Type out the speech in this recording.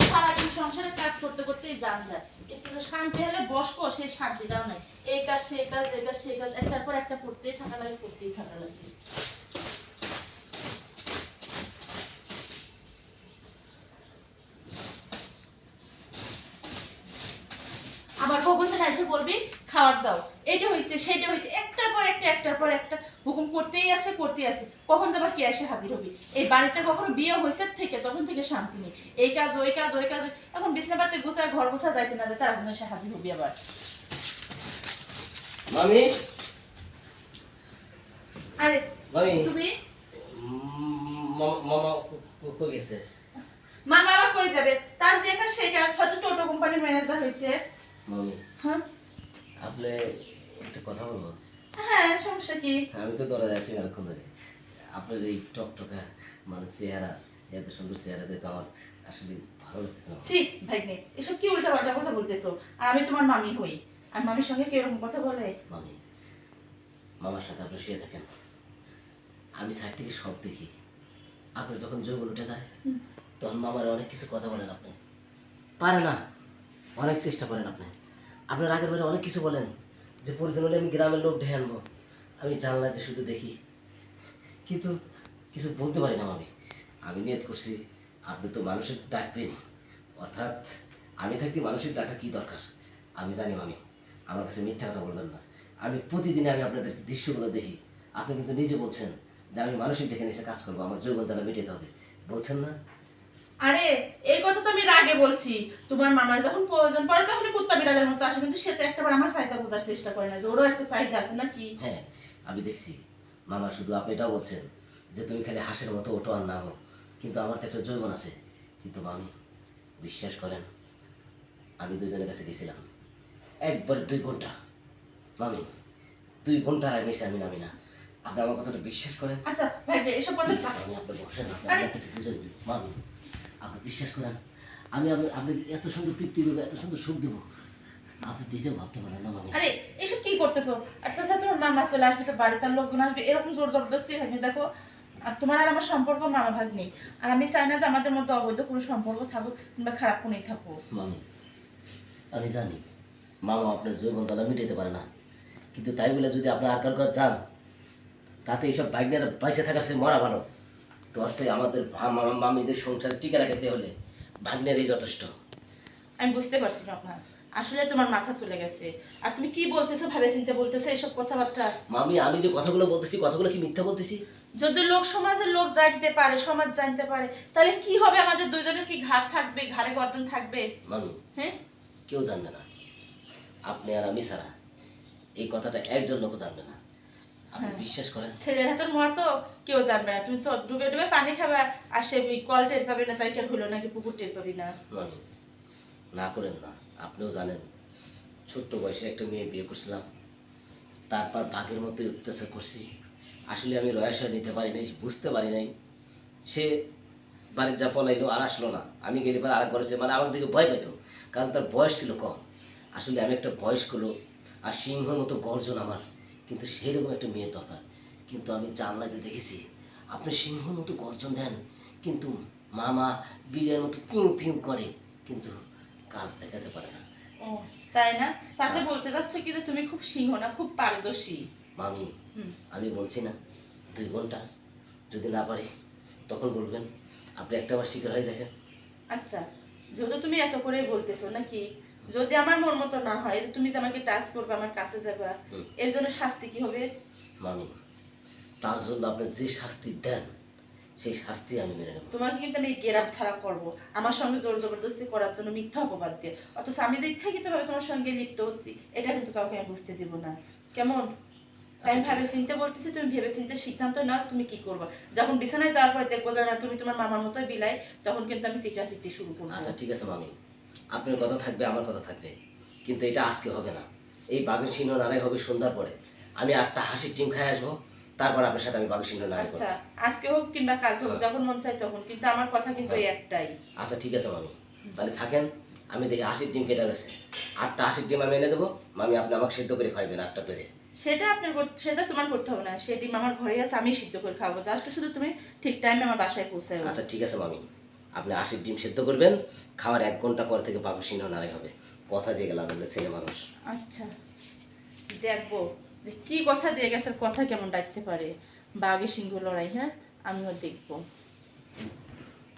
সারাদিন সংসারে কাজ করতে করতেই যান যায়। একটু শান্তি হলে বসবো, সেই শান্তিটাও নাই। এই কাজ সে কাজ, এই কাজ সে কাজ, একটার পর একটা করতেই থাকা লাগে, করতেই থাকা লাগে আবার কখন থেকে এসে বলবি খাবার দাও। এটা হয়েছে সেটা হয়েছে একটার পর একটা একটার পর একটা। হুকুম করতেই আছে করতেই আছে। কখন যাবার কে এসে হাজির হবি? এই বাড়িতে কখনো বিয়ে হয়েছে থেকে তখন থেকে শান্তি নেই। এই কাজ ওই কাজ ওই কাজ। এখন বিছনা পাতে গোছায় ঘর গোছা যাইতে না যায় তার জন্য এসে হাজির হবি আবার। মামি? আরে মামি? তুমি? মা- মামা কো- কো- কো গেছে। মামা আবার কই যাবে? তার যে কাজ সেই কাজ। হয়তো টোটো কোম্পানির ম্যানেজার হয়েছে মামি হ্যাঁ? আপনি একটা কথা বলব হ্যাঁ সমস্যা কি? আমি তো দৌড়ে যাচ্ছি অনেকক্ষণ ধরে। আপনার এই টকটকা মানে চেহারা এত সুন্দর চেহারা দিয়ে তো আমার আসলে ভালো লাগতেছে না। সি ভাগ্নে এসব কি উল্টা পাল্টা কথা বলতেছো? আর আমি তোমার মামি হই। আর মামির সঙ্গে কি এরকম কথা বলে? মামি মামার সাথে আপনি শুয়ে থাকেন। আমি সাইড থেকে সব দেখি। আপনার যখন যৌবন উঠে যায় তখন মামার অনেক কিছু কথা বলেন আপনি। পারে না অনেক চেষ্টা করেন আপনি। আপনার আগের বারে অনেক কিছু বলেন যে প্রয়োজন হলে আমি গ্রামের লোক ঢেকে আনব। আমি জানলাতে শুধু দেখি। কিন্তু কিছু বলতে পারি না আমি আমি নিয়ত করছি, আপনি তো মানুষের ডাকবেন। অর্থাৎ আমি থাকতে মানুষের ডাকা কি দরকার? আমি জানি মামি, আমার কাছে মিথ্যা কথা বলবেন না। আমি প্রতিদিন আমি আপনাদের দৃশ্যগুলো দেখি। আপনি কিন্তু নিজে বলছেন যে আমি মানুষের ডেকে এসে কাজ করব, আমার যৌবন জ্বালা মেটাতে হবে। বলছেন না? আরে এই কথা তো আমি আগে বলছি। তোমার মামার যখন প্রয়োজন পড়ে তখন কুত্তা বিড়ালের মতো আসে। কিন্তু সে তো একটাবার আমার চাহিদা বোঝার চেষ্টা করে না যে ওরও একটা চাহিদা আছে নাকি? হ্যাঁ আমি দেখছি। মামা শুধু আপনি এটাও বলছেন যে তুমি খালি হাঁসের মতো ওটো আর নামো। কিন্তু আমার তো একটা যৌবন আছে। কিন্তু মামি বিশ্বাস করেন আমি দুজনের কাছে গেছিলাম। একবার দুই ঘণ্টা। মামি দুই ঘণ্টা আগে গেছি আমি নামি না। আপনি আমার কথাটা বিশ্বাস করেন? আচ্ছা ভাই এসব কথা আমি আপনার বসেন আপনি দুজন মামি। আপনি বিশ্বাস করেন আমি আপনি আপনি এত সুন্দর তৃপ্তি দেবো এত সুন্দর সুখ দেবো। আপনি নিজেও ভাবতে পারেন না মামি। আরে এসব কি করতেছো? আচ্ছা আচ্ছা তোমার মামা চলে আসবে তো বাড়িতে আর লোকজন আসবে এরকম জোর জবরদস্তি ভাগ্নি দেখো। আর তোমার আর আমার সম্পর্ক মামা ভাগ নেই। আর আমি চাই না যে আমাদের মধ্যে অবৈধ কোনো সম্পর্ক থাকুক কিংবা খারাপ কোনোই থাকুক। মামি আমি জানি মামা আপনার জৈবন দাদা মিটাইতে পারে না। কিন্তু তাই বলে যদি আপনি আর কারও যান তাতে এইসব বাইকনের বাইসে থাকার সে মরা ভালো। তো সে আমাদের মামিদের সংসার টিকে রাখাতে হলে ভাগ্নেরই যথেষ্ট। আমি বুঝতে পারছি না আপনার। আসলে তোমার মাথা চলে গেছে। আর তুমি কি বলতেছো ভাবে চিন্তে বলতেছো এইসব কথাবার্তা? মামি আমি যে কথাগুলো বলতেছি কথাগুলো কি মিথ্যা বলতেছি? যদি লোক সমাজের লোক জানতে পারে সমাজ জানতে পারে তাহলে কি হবে? আমাদের দুইজনের কি ঘাড় থাকবে ঘাড়ে গর্দন থাকবে? মামি হ্যাঁ? কেউ জানবে না। আপনি আর আমি ছাড়া এই কথাটা একজন লোক জানবে না। আপনি হ্যাঁ। বিশ্বাস করেন। ছেলের হাতের মোয়া তো কেউ জানবে না। তুমি ডুবে ডুবে পানি খাবা আর সে কল টের পাবে না তাই টের হলো নাকি পুকুর টের পাবি না? না করেন না আপনিও জানেন ছোট্ট বয়সে একটা মেয়ে বিয়ে করছিলাম। তারপর বাঘের মতোই অত্যাচার করছি। আসলে আমি রয়াশয় নিতে পারি নাই বুঝতে পারি নাই। সে বাড়ির যা পলাইলো আর আসলো না। আমি গেলে পরে আর করেছে মানে আমার দিকে ভয় পেত কারণ তার বয়স ছিল কম। আসলে আমি একটা বয়স্ক লোক আর সিংহর মতো গর্জন আমার। কিন্তু সেরকম একটা মেয়ের দরকার। কিন্তু আমি জানলাতে দেখেছি আপনি সিংহর মতো গর্জন দেন কিন্তু মামা বিলের মতো পিউ পিউ করে কিন্তু কাজ দেখাতে পারে না। ও তাই না? তাতে বলতে চাচ্ছ কি যে তুমি খুব সিংহ না খুব পারদর্শী। মামি আমি বলছি না দুই ঘণ্টা যদি না পারি তখন বলবেন। আপনি একটা বার শিকার হয়ে দেখেন। আচ্ছা যেহেতু তুমি এত করেই বলতেছো নাকি? যদি আমার মন মতো না হয় যে তুমি যে আমাকে টাচ করবে আমার কাছে যাবা এর জন্য শাস্তি কি হবে? মামি তার জন্য আপনি যে শাস্তি দেন সেই শাস্তি আমি মেনে নেব। তোমাকে কিন্তু আমি গেরাপ ছাড়া করব। আমার সঙ্গে জোর জবরদস্তি করার জন্য মিথ্যা অপবাদ দিয়ে। অথচ আমি যে ইচ্ছাকৃতভাবে তোমার সঙ্গে লিপ্ত হচ্ছি এটা কিন্তু কাউকে আমি বুঝতে দেব না। কেমন? আচ্ছা, ভাবে চিনতে বলতেছি তুমি ভেবে চিনতে সিদ্ধান্ত নাও তুমি কি করবে? যখন বিছানায় যাওয়ার পর দেখব না তুমি তোমার মামার মতোই বিলাই তখন কিন্তু আমি সিকটা সিকটি শুরু করব। আচ্ছা ঠিক আছে মামি। আপনার কথা থাকবে আমার কথা থাকবে। কিন্তু এটা আজকে হবে না। এই বাঘের সিংহ নাড়াই হবে সন্ধ্যার পরে। আমি একটা হাসির টিম খাই আসব তারপর আপনার সাথে আমি বাঘের সিংহ নাড়াই করব। আচ্ছা আজকে হোক কিংবা কাল হোক হ্যাঁ। যখন মন চাই তখন কিন্তু আমার কথা কিন্তু এই একটাই। আচ্ছা ঠিক আছে মামি। তাহলে থাকেন আমি দেখি হাসির ডিম কেটে গেছে আটটা হাসির ডিম আমি এনে দেবো মামি আপনি আমাকে সিদ্ধ করে খাইবেন আটটা ধরে সেটা আপনার সেটা তোমার করতে হবে না। ডিম আমার ঘরে আছে আমি সিদ্ধ করে খাব জাস্ট শুধু তুমি ঠিক টাইমে আমার বাসায় পৌঁছায় আচ্ছা ঠিক আছে মামি। আপনি আশির ডিম সেদ্ধ করবেন, খাওয়ার এক ঘণ্টা পর থেকে বাঘ সিংহ নাড়াই হবে। কথা দিয়ে গেলাম ছেলে মানুষ। আচ্ছা দেখব যে কি কথা দিয়ে গেছে কথা কেমন ডাকতে পারে। বাঘে সিংহ লড়াই হ্যাঁ? আমিও দেখব।